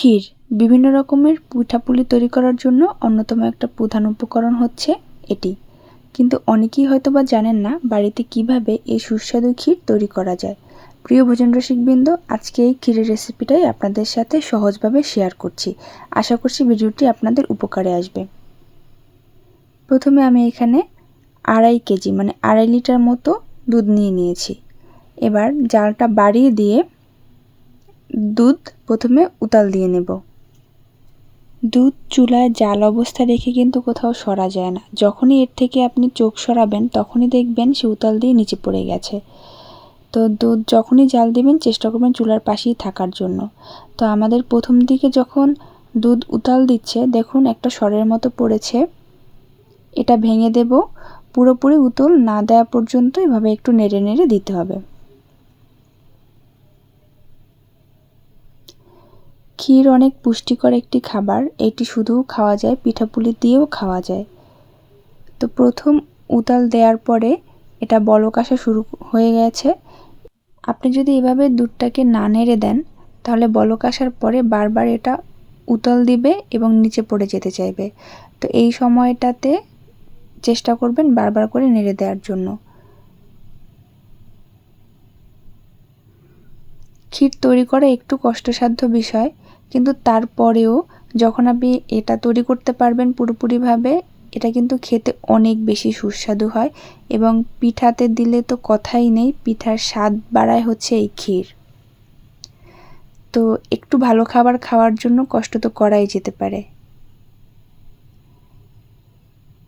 ক্ষীর বিভিন্ন রকমের পিঠাপুলি তৈরি করার জন্য অন্যতম একটা প্রধান উপকরণ হচ্ছে এটি। কিন্তু অনেকেই হয়তো বা জানেন না বাড়িতে কীভাবে এই সুস্বাদু ক্ষীর তৈরি করা যায়। প্রিয় ভোজন রসিকবৃন্দ আজকে এই ক্ষীরের রেসিপিটাই আপনাদের সাথে সহজভাবে শেয়ার করছি। আশা করছি ভিডিওটি আপনাদের উপকারে আসবে। প্রথমে আমি এখানে আড়াই কেজি মানে আড়াই লিটার মতো দুধ নিয়ে নিয়েছি। এবার জালটা বাড়িয়ে দিয়ে দুধ প্রথমে উতাল দিয়ে নেব। দুধ চুলায় জাল অবস্থা রেখে কিন্তু কোথাও সরা যায় না। যখনই এর থেকে আপনি চোখ সরাবেন, তখনই দেখবেন সে উতাল দিয়ে নিচে পড়ে গেছে। তো দুধ যখনই জাল দিবেন, চেষ্টা করবেন চুলার পাশেই থাকার জন্য। তো আমাদের প্রথম দিকে যখন দুধ উতাল দিচ্ছে, দেখুন একটা সরের মতো পড়েছে। এটা ভেঙে দেব। পুরোপুরি উতল না দেওয়া পর্যন্ত এভাবে একটু নেড়ে নেড়ে দিতে হবে। ক্ষীর অনেক পুষ্টিকর একটি খাবার। এটি শুধুও খাওয়া যায়, পিঠাপুলি দিয়েও খাওয়া যায়। তো প্রথম উতাল দেওয়ার পরে এটা বলক আসা শুরু হয়ে গেছে। আপনি যদি এভাবে দুধটাকে না নেড়ে দেন, তাহলে বলক আসার পরে বারবার এটা উতল দিবে এবং নিচে পড়ে যেতে চাইবে। তো এই সময়টাতে চেষ্টা করবেন বারবার করে নেড়ে দেওয়ার জন্য। ক্ষীর তৈরি করা একটু কষ্টসাধ্য বিষয়। কিন্তু তারপরেও যখন আপনি এটা তৈরি করতে পারবেন পুরোপুরিভাবে, এটা কিন্তু খেতে অনেক বেশি সুস্বাদু হয় এবং পিঠাতে দিলে তো কথাই নেই, পিঠার স্বাদ বাড়ায় হচ্ছে এই ক্ষীর। তো একটু ভালো খাবার খাওয়ার জন্য কষ্ট তো করাই যেতে পারে।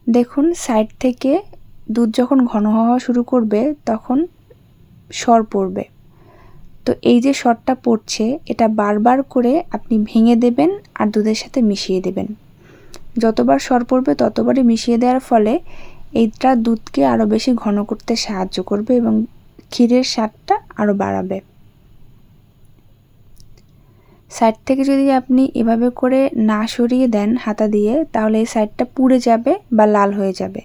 দেখুন, সাইড থেকে দুধ যখন ঘন হওয়া শুরু করবে, তখন সর পড়বে। তো এই যে শটটা পড়ছে, এটা বারবার করে আপনি ভেঙে দেবেন আর দুধের সাথে মিশিয়ে দেবেন। যতবার সর পড়বে ততবারই মিশিয়ে দেওয়ার ফলে এইটা দুধকে আরও বেশি ঘন করতে সাহায্য করবে এবং ক্ষীরের স্বাদটা আরও বাড়াবে। সাইড থেকে যদি আপনি এভাবে করে না সরিয়ে দেন হাতা দিয়ে, তাহলে এই সাইডটা পুড়ে যাবে বা লাল হয়ে যাবে।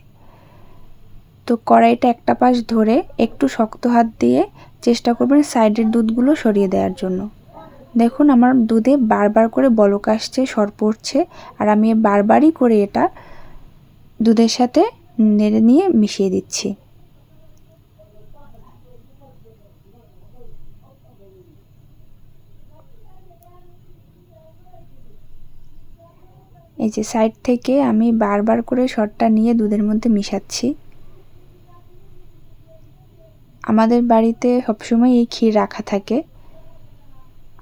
তো কড়াইটা একটা পাশ ধরে একটু শক্ত হাত দিয়ে চেষ্টা করবেন সাইডের দুধগুলো সরিয়ে দেওয়ার জন্য। দেখুন আমার দুধে বারবার করে বলক আসছে, সর পড়ছে, আর আমি বারবারই করে এটা দুধের সাথে নেড়ে নিয়ে মিশিয়ে দিচ্ছি। এই যে সাইড থেকে আমি বারবার করে শটটা নিয়ে দুধের মধ্যে মিশাচ্ছি। আমাদের বাড়িতে সবসময় এই ক্ষীর রাখা থাকে।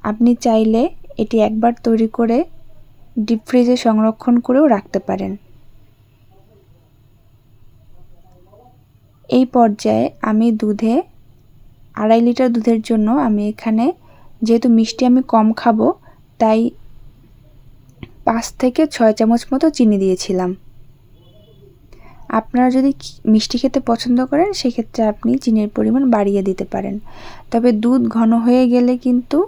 আপনি চাইলে এটি একবার তৈরি করে ডিপ ফ্রিজে সংরক্ষণ করেও রাখতে পারেন। এই পর্যায়ে আমি দুধে আড়াই লিটার দুধের জন্য আমি এখানে যেহেতু মিষ্টি আমি কম খাব, তাই পাঁচ থেকে ছয় চামচ মতো চিনি দিয়েছিলাম। আপনারা যদি মিষ্টি খেতে পছন্দ করেন, সেক্ষেত্রে আপনি চিনির পরিমাণ বাড়িয়ে দিতে পারেন। তবে দুধ ঘন হয়ে গেলে কিন্তু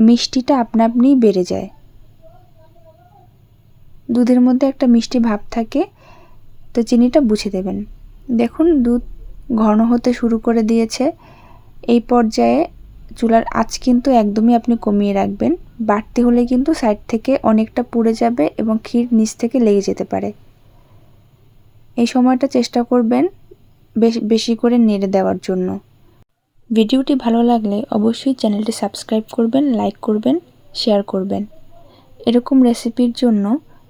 মিষ্টিটা আপনা আপনিই বেড়ে যায়। দুধের মধ্যে একটা মিষ্টি ভাব থাকে, তো চিনিটা বুঝে দেবেন। দেখুন, দুধ ঘন হতে শুরু করে দিয়েছে। এই পর্যায়ে চুলার আঁচ কিন্তু একদমই আপনি কমিয়ে রাখবেন। বাড়তি হলে কিন্তু সাইড থেকে অনেকটা পুড়ে যাবে এবং ক্ষীর নিচ থেকে লেগে যেতে পারে। এই সময়টা চেষ্টা করবেন বেশ বেশি করে নেড়ে দেওয়ার জন্য। ভিডিওটি ভালো লাগলে অবশ্যই চ্যানেলটি সাবস্ক্রাইব করবেন, লাইক করবেন, শেয়ার করবেন। এরকম রেসিপির জন্য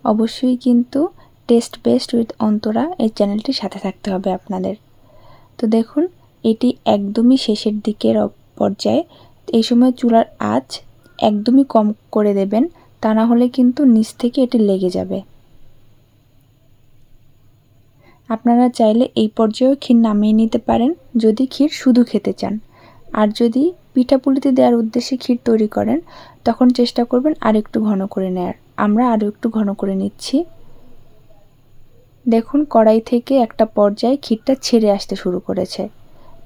অবশ্যই কিন্তু টেস্ট বেস্ট উইথ অন্তরা এই চ্যানেলটির সাথে থাকতে হবে আপনাদের। তো দেখুন, এটি একদমই শেষের দিকের পর্যায়ে। এই সময় চুলার আঁচ একদমই কম করে দেবেন, তা না হলে কিন্তু নিচ থেকে এটি লেগে যাবে। আপনারা চাইলে এই পর্যায়েও ক্ষীর নামিয়ে নিতে পারেন যদি ক্ষীর শুধু খেতে চান। আর যদি পিঠাপুলিতে দেওয়ার উদ্দেশ্যে ক্ষীর তৈরি করেন, তখন চেষ্টা করবেন আর একটু ঘন করে নেয়ার। আমরা আরও একটু ঘন করে নিচ্ছি। দেখুন, কড়াই থেকে একটা পর্যায়ে ক্ষীরটা ছেড়ে আসতে শুরু করেছে।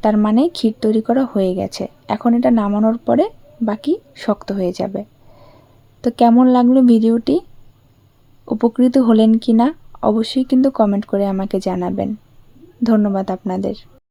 তার মানে ক্ষীর তৈরি করা হয়ে গেছে। এখন এটা নামানোর পরে বাকি শক্ত হয়ে যাবে। তো কেমন লাগল ভিডিওটি? উপকৃত হলেন কি না অবশ্যই কিন্তু কমেন্ট করে আমাকে জানাবেন। ধন্যবাদ আপনাদের।